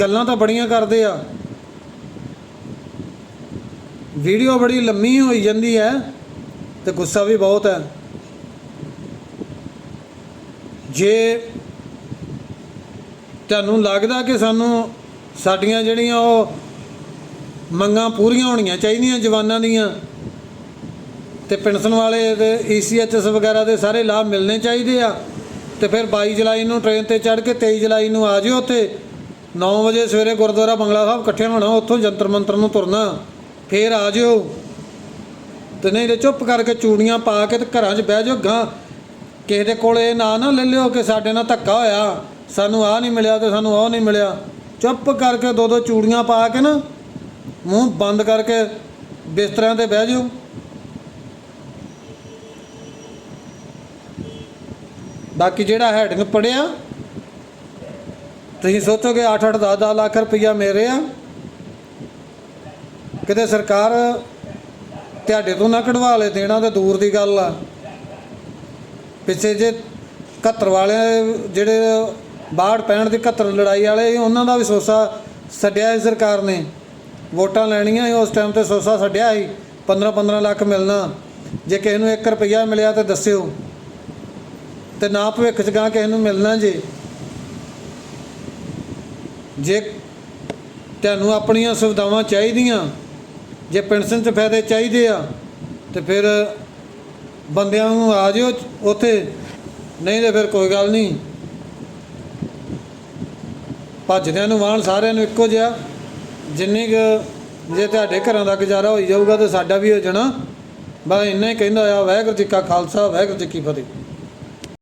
ਗੱਲਾਂ ਤਾਂ ਬੜੀਆਂ ਕਰਦੇ ਆ। ਵੀਡੀਓ ਬੜੀ ਲੰਮੀ ਹੋਈ ਜਾਂਦੀ ਹੈ ਤੇ ਗੁੱਸਾ ਵੀ ਬਹੁਤ ਹੈ। ਜੇ ਤੁਹਾਨੂੰ ਲੱਗਦਾ ਕਿ ਸਾਨੂੰ ਸਾਡੀਆਂ ਜਿਹੜੀਆਂ ਉਹ ਮੰਗਾਂ ਪੂਰੀਆਂ ਹੋਣੀਆਂ ਚਾਹੀਦੀਆਂ ਜਵਾਨਾਂ ਦੀਆਂ ਤੇ ਪੈਨਸ਼ਨ ਵਾਲੇ ਤੇ ਈਸੀਐਚਐਸ ਵਗੈਰਾ ਦੇ ਸਾਰੇ ਲਾਭ ਮਿਲਣੇ ਚਾਹੀਦੇ ਆ। ਤੇ ਫਿਰ 22 ਜੁਲਾਈ ਨੂੰ ਟ੍ਰੇਨ ਤੇ ਚੜ੍ਹ ਕੇ 23 ਜੁਲਾਈ ਨੂੰ ਆ ਜਿਓ ਉੱਥੇ। 9 ਵਜੇ ਸਵੇਰੇ ਗੁਰਦੁਆਰਾ ਬੰਗਲਾ ਸਾਹਿਬ ਇਕੱਠੇ ਹੋਣਾ, ਉੱਥੋਂ ਜੰਤਰ ਮੰਤਰ ਨੂੰ ਤੁਰਨਾ, ਫੇਰ ਆ ਜਿਓ। ਤੇ ਨਹੀਂ ਤੇ ਚੁੱਪ ਕਰਕੇ ਚੂੜੀਆਂ ਪਾ ਕੇ ਤੇ ਘਰਾਂ 'ਚ ਬਹਿ ਜਾਓ ਗਾਂ ਕਿਸੇ ਦੇ ਕੋਲ ਇਹ ਨਾ ਨਾ ਲੈ ਲਿਓ ਕਿ ਸਾਡੇ ਨਾਲ ਧੱਕਾ ਹੋਇਆ। ਸਾਨੂੰ ਆਹ ਨਹੀਂ ਮਿਲਿਆ ਤੇ ਸਾਨੂੰ ਉਹ ਨਹੀਂ ਮਿਲਿਆ। ਚੁੱਪ ਕਰਕੇ ਦੋ ਦੋ ਚੂੜੀਆਂ ਪਾ ਕੇ ਨਾ ਮੂੰਹ ਬੰਦ ਕਰਕੇ ਬਿਸਤਰਿਆਂ ਤੇ ਬਹਿ ਜਾਓ। ਬਾਕੀ ਜਿਹੜਾ ਹੈਡਿੰਗ ਪੜਿਆ ਤੁਸੀਂ ਸੋਚੋਗੇ 8-8 10-10 ਲੱਖ ਰੁਪਈਆ ਮੇਰੇ ਆ। ਕਿਤੇ ਸਰਕਾਰ ਤੁਹਾਡੇ ਤੋਂ ਨਾ ਕਢਵਾ ਲੈ ਦੇਣਾ ਤਾਂ ਦੂਰ ਦੀ ਗੱਲ ਆ। ਪਿੱਛੇ ਜੇ 71 ਵਾਲੇ ਜਿਹੜੇ 62 65 ਦੀ 71 ਲੜਾਈ ਵਾਲੇ ਸੀ, ਉਹਨਾਂ ਦਾ ਵੀ ਸੋਸਾ ਛੱਡਿਆ ਸੀ ਸਰਕਾਰ ਨੇ। ਵੋਟਾਂ ਲੈਣੀਆਂ ਸੀ ਉਸ ਟਾਈਮ ਤੇ ਸੋਸਾ ਛੱਡਿਆ ਸੀ। 15 15 ਲੱਖ ਮਿਲਣਾ। ਜੇ ਕਿਸੇ ਨੂੰ 1 ਰੁਪਈਆ ਮਿਲਿਆ ਤਾਂ ਦੱਸਿਓ। ਤੇ ਨਾ ਭਵਿੱਖ 'ਚ ਗਾਂ ਕਿਸੇ ਨੂੰ ਮਿਲਣਾ ਜੇ। ਜੇ ਤੁਹਾਨੂੰ ਆਪਣੀਆਂ ਸੁਵਿਧਾਵਾਂ ਚਾਹੀਦੀਆਂ, ਜੇ ਪੈਨਸ਼ਨ 'ਚ ਫਾਇਦੇ ਚਾਹੀਦੇ ਆ, ਤੇ ਫਿਰ ਬੰਦਿਆਂ ਨੂੰ ਆ ਜਿਓ ਉੱਥੇ। ਨਹੀਂ ਤੇ ਫਿਰ ਕੋਈ ਗੱਲ ਨਹੀਂ। ਭੱਜਦਿਆਂ ਨੂੰ ਵਾਣ ਸਾਰਿਆਂ ਨੂੰ ਇੱਕੋ ਜਿਹਾ। ਜਿੰਨੀ ਕੁ ਜੇ ਤੁਹਾਡੇ ਘਰਾਂ ਦਾ ਗੁਜ਼ਾਰਾ ਹੋਈ ਜਾਊਗਾ ਤੇ ਸਾਡਾ ਵੀ ਹੋ ਜਾਣਾ। ਬਸ ਇੰਨਾ ਹੀ ਕਹਿੰਦਾ ਆ, ਵਾਹਿਗੁਰੂ ਜੀ ਕਾ ਖਾਲਸਾ, ਵਾਹਿਗੁਰੂ ਜੀ ਕੀ ਫਤਿਹ।